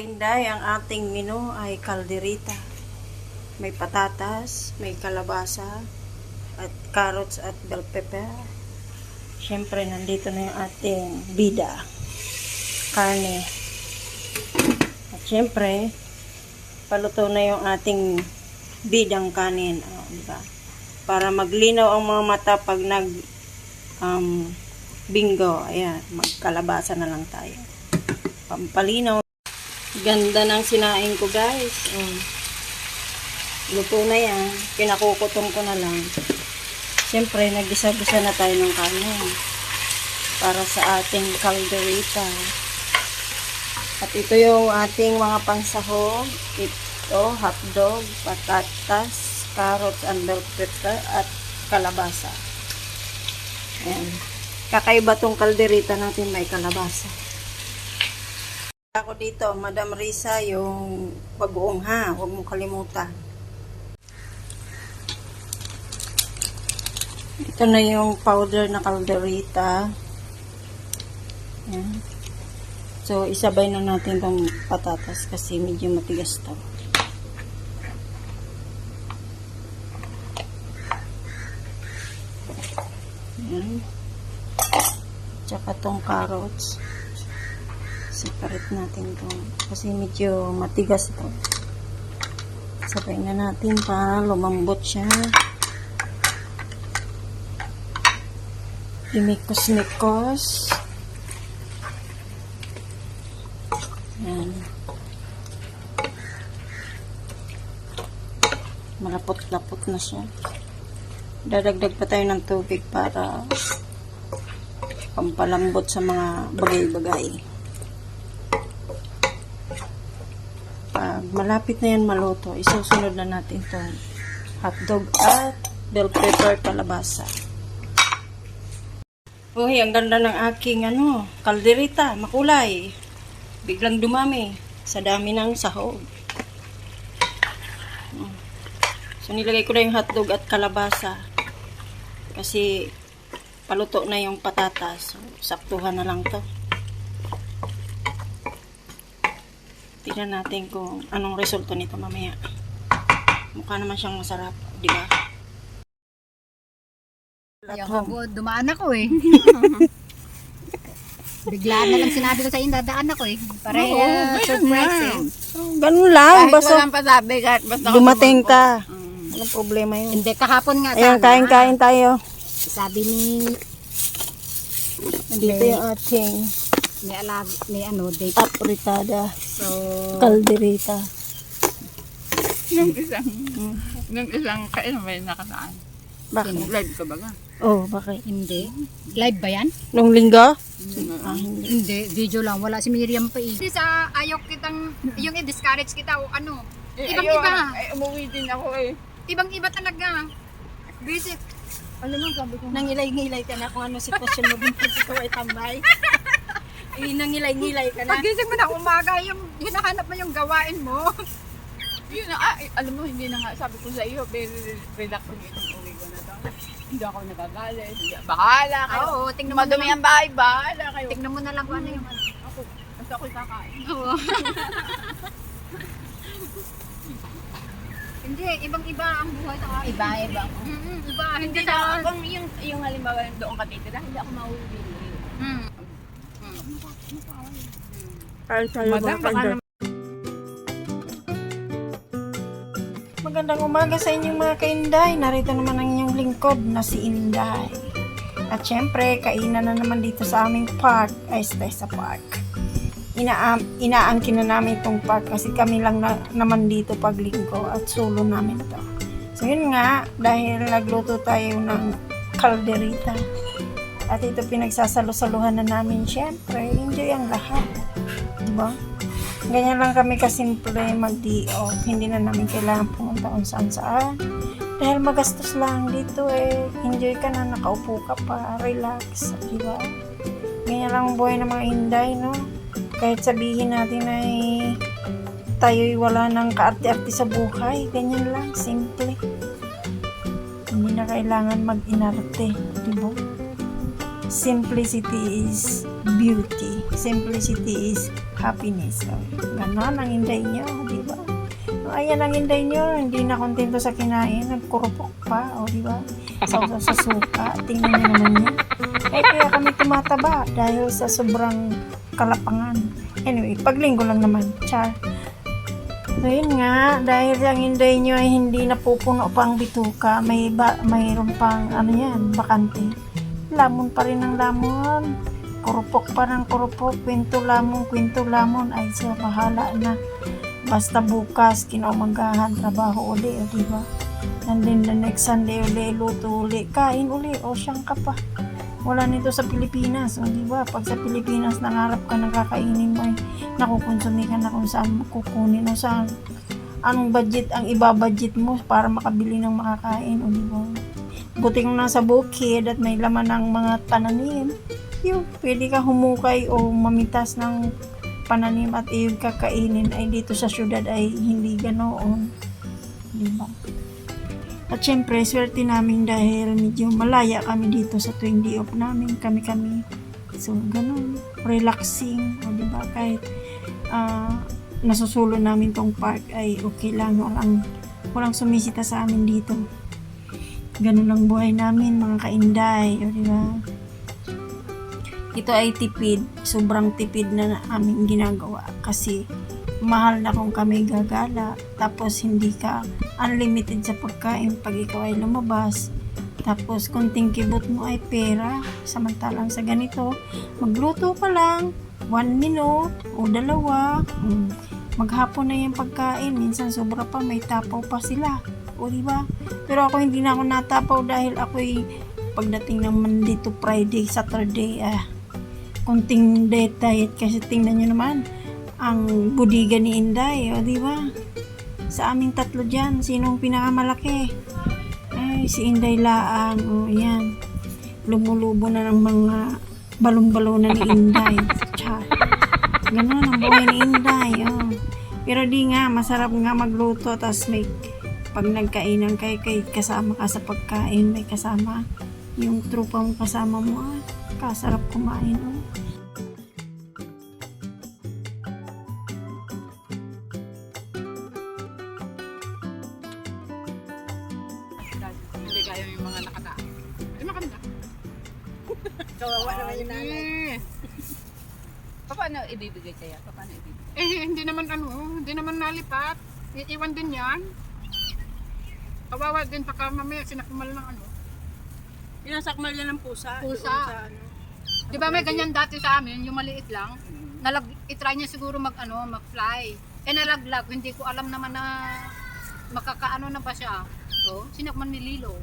Inday, ang ating menu ay kalderita. May patatas, may kalabasa, at carrots at bell pepper. Siyempre, nandito na yung ating bida. Karne. At siyempre, paluto na yung ating bidang kanin. Oh, di ba? Para maglinaw ang mga mata pag nag um, bingo. Ayan, magkalabasa na lang tayo. Pampalinaw. Ganda ng sinaing ko, guys. Oh. Luto na yan. Pinakukutong ko na lang. Siyempre, nagisa-gisa na tayo ng kanin. Para sa ating calderita. At ito yung ating mga pansahog. Ito, hotdog, patatas, carrots and bell pepper, at kalabasa. Ayan. Kakaiba tong kalderita natin may kalabasa. Ako dito, Madam Risa, yung bagoong ha. Huwag mong kalimutan. Ito na yung powder na kalderita. Yan. So, isabay na natin tong patatas kasi medyo matigas to. Yan. Tsaka tong carrots. Separate natin to. Kasi medyo matigas to. Sabay na natin para lumambot siya. Imikos-mikos. Yan. Malapot-lapot na siya. Dadagdag pa tayo ng tubig para pampalambot sa mga bagay-bagay. Pag malapit na yan maluto, isusunod na natin itong hotdog at bell pepper kalabasa. Uy, ang ganda ng aking ano, kalderita, makulay. Biglang dumami sa dami ng sahog. Mm. So, nilagay ko na yung hotdog at kalabasa. Kasi, paluto na yung patatas. So, saktuhan na lang to. Tingnan natin kung anong resulta nito mamaya. Mukha naman siyang masarap, di ba? Home. habo, dumaan ako eh. Biglaan na lang sinabi ko sa inyo, dadaan ako eh. Para Oo, uh, ganun surprise na. eh. Ganun lang, Kahit basta walang pasabi, kahit basta ako dumating tumakbo. ka. Mm. Walang problema yun. Hindi, kahapon nga Ayan, sana. kain-kain tayo. Sabi ni, Dito yung ating ni, alag, ni ano, date. apritada, So, kalderita. Nung isang, nung isang kailan ba yung nakasaan? Bakit? Live ka ba nga? Oh, bakit? hindi. Live ba yan? Nung linggo? Mm. Ah, hindi. Hindi, video lang. Wala si Miriam pa eh. Hindi sa ayok kitang, yung i-discourage kita o ano. Eh, Ibang ayun, iba. Ay, umuwi din ako eh. Ibang iba talaga. Visit. Ano nang sabi ko? Nangilay-ngilay ka na kung ano sitwasyon mo kasi ikaw ay tambay. Eh, nangilay-ngilay ka na. Pagising mo na umaga, yung hinahanap mo yung gawain mo. Yun na, ah, eh, alam mo, hindi na nga, sabi ko sa iyo, very relaxing itong uwi ko na to. Hindi ako nagagalit, hindi, bahala kayo. Oo, tingnan mo na Madumi lang. ang bahay, bahala kayo. Tingnan mo na lang kung ano yung ano. Ako, basta ako'y kakain. Oo. Hindi, ibang-iba ang buhay sa akin. Iba, iba. Mm, iba. Hindi Hindi na. na, kung yung, yung halimbawa doon ka titira, hindi ako mauwi. Mm. Kain tayo Madam, mga baka kaibigan. Magandang umaga sa inyong mga kainday. Narito naman ang inyong lingkod na si Inday. At syempre, kainan na naman dito sa aming park, ay sa Park. Inaam, inaangkin na namin itong park kasi kami lang na, naman dito pag linggo at solo namin to. So yun nga, dahil nagluto tayo ng kalderita. At ito pinagsasalo-saluhan na namin. Syempre, enjoy ang lahat. Diba? Ganyan lang kami kasimple mag-day off. Hindi na namin kailangan pumunta kung saan saan. Dahil magastos lang dito eh. Enjoy ka na, nakaupo ka pa, relax. Diba? Ganyan lang ang buhay ng mga inday, no? Kahit sabihin natin ay tayo'y wala ng kaarte-arte sa buhay. Ganyan lang, simple. Hindi na kailangan mag-inarte. Diba? Simplicity is beauty. Simplicity is happiness. So, ganon ang inday nyo, di ba? So, ayan ang inday nyo, hindi na kontento sa kinain, nagkurupok pa, o di ba? So, sa suka, tingnan nyo naman yan. Eh, kaya kami tumataba dahil sa sobrang kalapangan. Anyway, paglinggo lang naman. Char. So, yun nga, dahil ang inday nyo ay hindi napupuno pa ang bituka, may ba, mayroon pang, ano yan, bakante. Lamon pa rin ang lamon. Kurupok pa ng kurupok, kwento lamon, kwento lamon, ay siya bahala na. Basta bukas, kinaumagahan, trabaho uli, o diba? And then the next Sunday uli, luto uli, kain uli, o siyang ka pa. Wala nito sa Pilipinas, o diba? Pag sa Pilipinas, nangarap ka ng kakainin mo, eh, nakukonsumi ka na kung saan kukunin o saan anong budget ang ibabudget mo para makabili ng makakain, o diba? Buti kung nasa bukid at may laman ng mga pananim, yung pwede ka humukay o mamitas ng pananim at iyong kakainin ay dito sa syudad ay hindi ganoon. Diba? At syempre, swerte namin dahil medyo malaya kami dito sa tuwing day off namin, kami-kami. So, ganun. Relaxing. O, diba? Kahit ah, nasusulo namin tong park ay okay lang. Walang, walang sumisita sa amin dito. Ganun lang buhay namin, mga kainday. O, diba? Ito ay tipid. Sobrang tipid na, aming ginagawa. Kasi, mahal na kung kami gagala. Tapos, hindi ka unlimited sa pagkain pag ikaw ay lumabas. Tapos, kunting kibot mo ay pera. Samantalang sa ganito, magluto ka lang, one minute o dalawa. Mm, Maghapon na yung pagkain. Minsan sobra pa, may tapaw pa sila. O, di ba? Pero ako hindi na ako natapaw dahil ako'y pagdating ng Monday to Friday, Saturday, ah, kunting diet diet kasi tingnan nyo naman ang budiga ni Inday, o di ba? Sa aming tatlo dyan, sinong pinakamalaki? Ay, si Inday Laang, o yan. Lumulubo na ng mga balong-balonan ni Inday. Char. Ganun ang buhay ni Inday, oh. Pero di nga, masarap nga magluto, tas may pag nagkainan kay kay kasama ka sa pagkain, may kasama yung trupa mo kasama mo, ah, kasarap kumain, oh. Hindi kaya yung mga nakataan. Ay, makanda. Kawawa naman yung Eh. Paano ibibigay kaya? Paano ibibigay? Eh, hindi naman ano, hindi naman nalipat. Iiwan din yan. Kawawa din pagka mamaya sinakmal ng ano. Pinasakmal niya ng pusa. Pusa. doon sa ano. Di ba may ganyan dati sa amin, yung maliit lang. Nalag, itry niya siguro mag ano, mag-fly. Eh nalaglag, hindi ko alam naman na makakaano na ba siya. So, sinakman ni Lilo.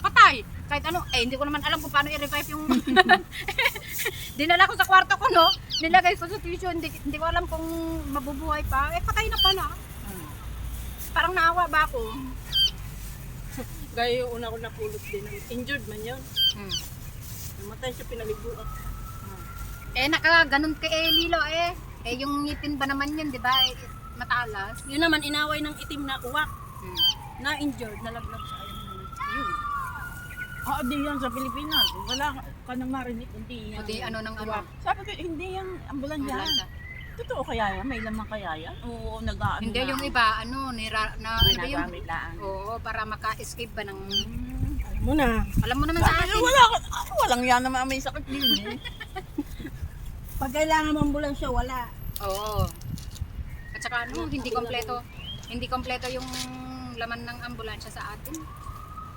Patay! Kahit ano, eh hindi ko naman alam kung paano i-revive yung... Dinala ko sa kwarto ko, no? Nilagay ko sa tissue, hindi, hindi ko alam kung mabubuhay pa. Eh, patay na pala. Parang naawa ba ako? Gaya yung una ko napulot din. Injured man yun. Hmm. Namatay siya pinaliguan. Eh, naka ganun kay eh, Lilo eh. Eh, yung ngipin ba naman yun, di ba? Eh, matalas. Yun naman, inaway ng itim na uwak. Hmm. Na injured, nalaglag sa ayun. Yun. Oo, di yan sa Pilipinas. Wala ka na marinig, hindi yan. O di ano ng ano. Sabi ko, hindi yan ambulansya. ambulansya. Totoo kaya yan? May lamang kaya yan? Oo, nag-aano Hindi na. yung iba, ano, nira, na, iba yung, Ginagamit lang. oo, para maka-escape ba ng, Alam mo na. alam mo naman sa atin. ko, wala ka, ah, walang yan naman may sakit din eh. Pag kailangan ng ambulansya, wala. Oo. At saka ano, hindi kompleto, hindi kompleto yung laman ng ambulansya sa atin.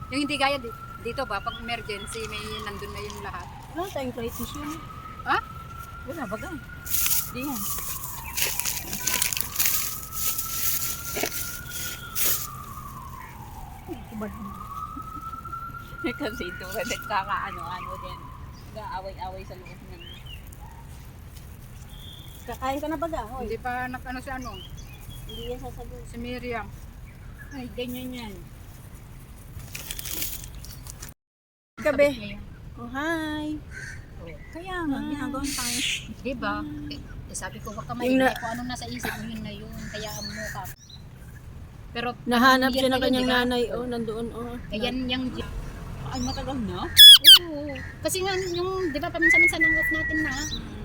Yung hindi gaya di- dito ba, pag emergency, may nandun na yung lahat. Wala tayong crisis yun. Ha? Wala ba gan? Di yan. Kasi ito, nagkakaano-ano din. Nag-aaway-away sa loob ng... Kakain ka na baga, hoy. Hindi pa nag-ano si ano, Hindi yan sasagot. si Miriam. Ay, ganyan yan. Gabi. Oh, hi. Kaya nga, ginagawa tayo. Di ba? Eh, eh, sabi ko, baka maingay na- kung ano nasa isip mo, yun na yun. Kaya ang mukha. Pero, Nahanap siya ng na kanyang di ba? nanay, oh, nandoon, oh. Ayan yung Ay, matagal na? Oo. Kasi nga, yung, di ba, paminsan-minsan ang off natin na,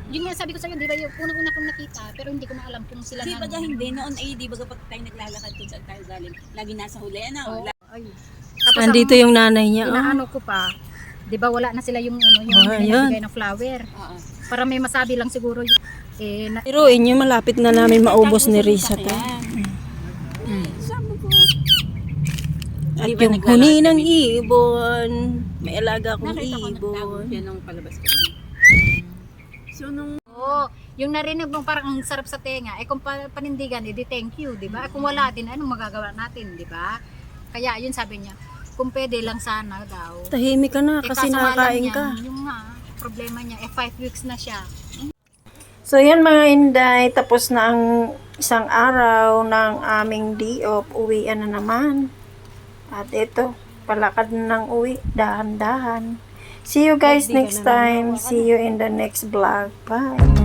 yun nga sabi ko sa'yo, di ba, yung unang-una kong nakita, pero hindi ko maalam kung sila Di na. baga hindi, noon ay di baga pag tayo naglalakad kung saan tayo galing, lagi nasa huli, ano? Oo, La- ay. Tapos Andito ang yung nanay niya. Oh. inaano ko pa, di ba, wala na sila yung, ano, yung Oh, binibigay ng flower. Oo. Para may masabi lang siguro, yung, eh, na, Pero inyo, malapit na namin maubos ni Risa to. Ko, At Di ba yung huni ng ibon, may alaga akong nakita ko ibon. siya nung palabas kami. So nung Oo, yung narinig mong parang ang sarap sa tenga, eh kung pa- panindigan, edi thank you, di ba? Eh, Kung wala din, anong magagawa natin, di ba? Kaya yun sabi niya, kung pwede lang sana daw. Tahimik ka na Eh, kasi nakakain ka. Yung nga, problema niya, eh five weeks na siya. So yan mga inday, tapos na ang isang araw ng aming day-off, uwian na naman. At ito, palakad na ng uwi, dahan-dahan. See you guys next time. See you in the next vlog. Bye.